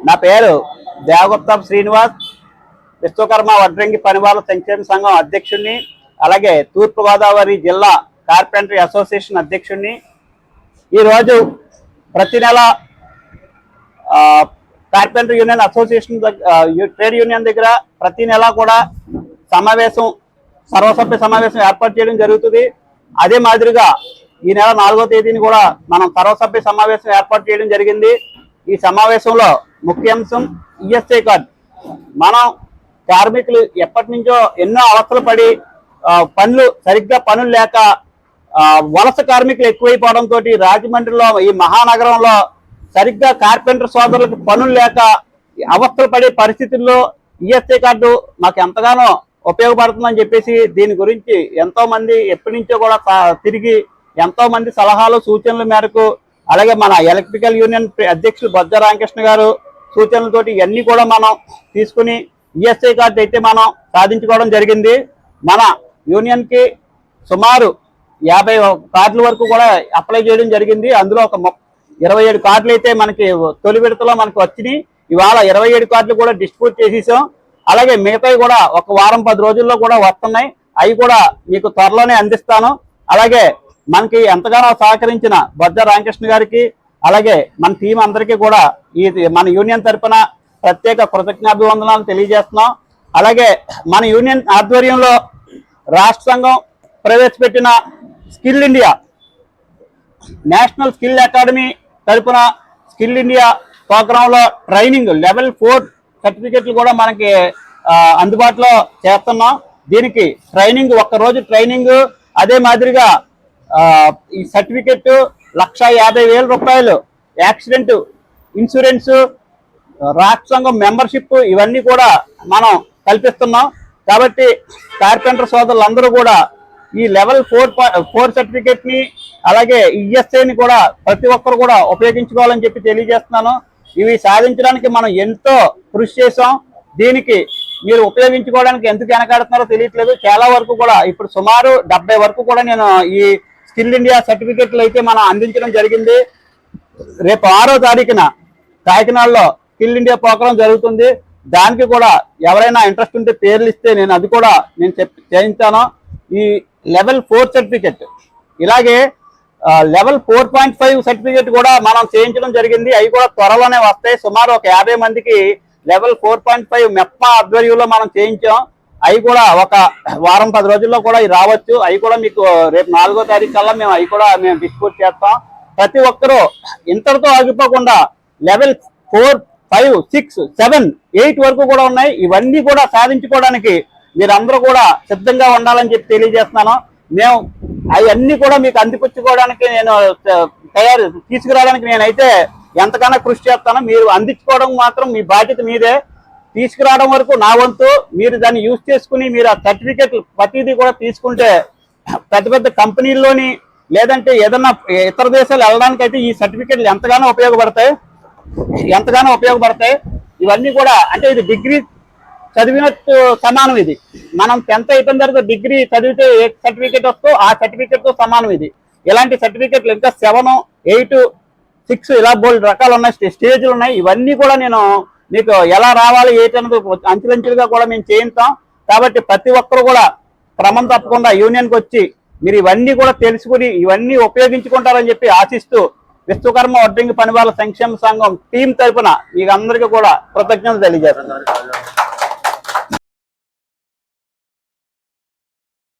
నా పేరు దేవగుప్తం శ్రీనివాస్ విశ్వకర్మ వడ్రంగి పనివాళ్ళ సంక్షేమ సంఘం అధ్యక్షుడిని అలాగే తూర్పుగోదావరి జిల్లా కార్పెంటరీ అసోసియేషన్ అధ్యక్షుడిని ఈరోజు ప్రతి నెల ఆ, carpenter union association trade union దగ్గర ప్రతి నెల కూడా సమావేశం సర్వసభ్య సమావేశం ఏర్పాటు చేయడం జరుగుతుంది. అదే మాదిరిగా ఈ నెల నాలుగో తేదీని కూడా మనం సర్వసభ్య సమావేశం ఏర్పాటు చేయడం జరిగింది. ఈ సమావేశంలో ముఖ్యాంశం ఈఎస్ఐ కార్డు. మనం కార్మికులు ఎప్పటి నుంచో ఎన్నో అవస్థలు పడి పనులు సరిగ్గా పనులు లేక వలస కార్మికులు ఎక్కువైపోవడంతో రాజమండ్రిలో ఈ మహానగరంలో సరిగ్గా కార్పెంటర్ సోదరులకు పనులు లేక అవస్థలు పడే పరిస్థితుల్లో ఈఎస్ఐ కార్డు మాకు ఎంతగానో ఉపయోగపడుతుందని చెప్పేసి దీని గురించి ఎంతో మంది ఎప్పటి నుంచో కూడా తిరిగి ఎంతో మంది సలహాలు సూచనల మేరకు అలాగే మన ఎలక్ట్రికల్ యూనియన్ అధ్యక్షులు బొజ్జ రామకృష్ణ గారు సూచనలతోటి ఇవన్నీ కూడా మనం తీసుకుని ఈఎస్ఐ కార్డు అయితే మనం సాధించుకోవడం జరిగింది. మన యూనియన్కి సుమారు యాభై కార్డుల వరకు కూడా అప్లై చేయడం జరిగింది. అందులో ఒక ఇరవై ఏడు కార్డులు అయితే మనకి తొలి విడతలో మనకు వచ్చినాయి. ఇవాళ ఇరవై ఏడు కార్డులు కూడా డిస్ట్రిబ్యూట్ చేసేసాం. అలాగే మిగతావి కూడా ఒక వారం పది రోజుల్లో కూడా వస్తున్నాయి. అవి కూడా మీకు త్వరలోనే అందిస్తాను. అలాగే మనకి ఎంతగానో సహకరించిన బొజ్జ రామకృష్ణ గారికి అలాగే మన టీం అందరికీ కూడా ఈ మన యూనియన్ తరపున ప్రత్యేక కృతజ్ఞాభివందనాలు తెలియజేస్తున్నాం. అలాగే మన యూనియన్ ఆధ్వర్యంలో రాష్ట్ర సంఘం ప్రవేశపెట్టిన skill India national skill academy తరపున స్కిల్ ఇండియా ప్రోగ్రాంలో ట్రైనింగ్ లెవెల్ ఫోర్ సర్టిఫికెట్లు కూడా మనకి అందుబాటులో చేస్తున్నాం. దీనికి ట్రైనింగ్ ఒక్క రోజు ట్రైనింగ్ అదే మాదిరిగా ఈ సర్టిఫికెట్ లక్ష యాభై వేల రూపాయలు. యాక్సిడెంట్ ఇన్సూరెన్స్ రాష్ట్ర సంఘం మెంబర్షిప్ ఇవన్నీ కూడా మనం కల్పిస్తున్నాం. కాబట్టి కార్పెంటర్ సోదరులందరూ కూడా ఈ లెవెల్ ఫోర్ ఫోర్ సర్టిఫికేట్ని అలాగే ఈఎస్ఐని కూడా ప్రతి ఒక్కరు కూడా ఉపయోగించుకోవాలని చెప్పి తెలియజేస్తున్నాను. ఇవి సాధించడానికి మనం ఎంతో కృషి చేసాం దీనికి మీరు ఉపయోగించుకోవడానికి ఎందుకు వెనకాడుతున్నారో తెలియట్లేదు. చాలా వరకు కూడా ఇప్పుడు సుమారు డెబ్బై వరకు కూడా నేను ఈ స్కిల్ ఇండియా సర్టిఫికెట్లు అయితే మనం అందించడం జరిగింది. రేపు ఆరో తారీఖున కాకినాడలో స్కిల్ ఇండియా ప్రోగ్రాం జరుగుతుంది. దానికి కూడా ఎవరైనా ఇంట్రెస్ట్ ఉంటే పేర్లు ఇస్తే నేను అది కూడా నేను చెప్ చేయించాను. ఈ లెవెల్ ఫోర్ సర్టిఫికెట్. ఇలాగే level four point five certificate కూడా మనం చేయించడం జరిగింది. అవి కూడా త్వరలోనే వస్తాయి. సుమారు ఒక యాభై మందికి లెవెల్ ఫోర్ పాయింట్ ఫైవ్ మెప్ప ఆధ్వర్యంలో మనం చేయించాం. అవి కూడా ఒక వారం పది రోజుల్లో కూడా రావచ్చు. అవి కూడా మీకు రేపు నాలుగో తారీఖు కల్లా మేము అవి కూడా మేము డిస్ట్రిబ్యూట్ చేస్తాం. ప్రతి ఒక్కరూ ఇంతటితో ఆగిపోకుండా level four five six seven eight వరకు కూడా ఉన్నాయి. ఇవన్నీ కూడా సాధించుకోవడానికి మీరందరూ కూడా సిద్ధంగా ఉండాలని చెప్పి తెలియజేస్తున్నాను. మేము అవన్నీ కూడా మీకు అందిపుచ్చుకోవడానికి నేను తయారు తీసుకురావడానికి నేనైతే ఎంతకన్నా కృషి చేస్తాను. మీరు అందించుకోవడం మాత్రం మీ బాధ్యత మీదే. తీసుకురావడం వరకు నా వంతు. మీరు దాన్ని యూజ్ చేసుకుని మీరు ఆ సర్టిఫికెట్ ప్రతిదీ కూడా తీసుకుంటే పెద్ద పెద్ద కంపెనీల్లోని లేదంటే ఏదన్నా ఇతర దేశాలు వెళ్ళడానికి అయితే ఈ సర్టిఫికెట్లు ఎంతగానో ఉపయోగపడతాయి. ఎంతగానో ఉపయోగపడతాయి. ఇవన్నీ కూడా అంటే ఇది డిగ్రీ చదివినట్టు సమానం ఇది. మనం టెన్త్ అయిపోయిన తర్వాత డిగ్రీ చదివితే ఏ సర్టిఫికేట్ వస్తో ఆ సర్టిఫికేట్తో సమానం ఇది. ఇలాంటి సర్టిఫికేట్లు ఇంకా సెవెన్ ఎయిట్ సిక్స్ ఇలా బోల్డ్ రకాలు ఉన్నాయి. స్టే- స్టేజ్లు ఉన్నాయి. ఇవన్నీ కూడా నేను మీకు ఎలా రావాలి ఏంటన్నది అంచులంచులుగా కూడా మేము చేయిస్తాం కాబట్టి ప్రతి ఒక్కరు కూడా క్రమం తప్పకుండా యూనియన్కి వచ్చి మీరు ఇవన్నీ కూడా తెలుసుకుని ఇవన్నీ ఉపయోగించుకుంటారని చెప్పి ఆశిస్తూ విశ్వకర్మ వడ్డింగి పని వాళ్ళ సంక్షేమ సంఘం టీం తరపున మీకు అందరికీ కూడా కృతజ్ఞతలు తెలియజేస్తున్నారు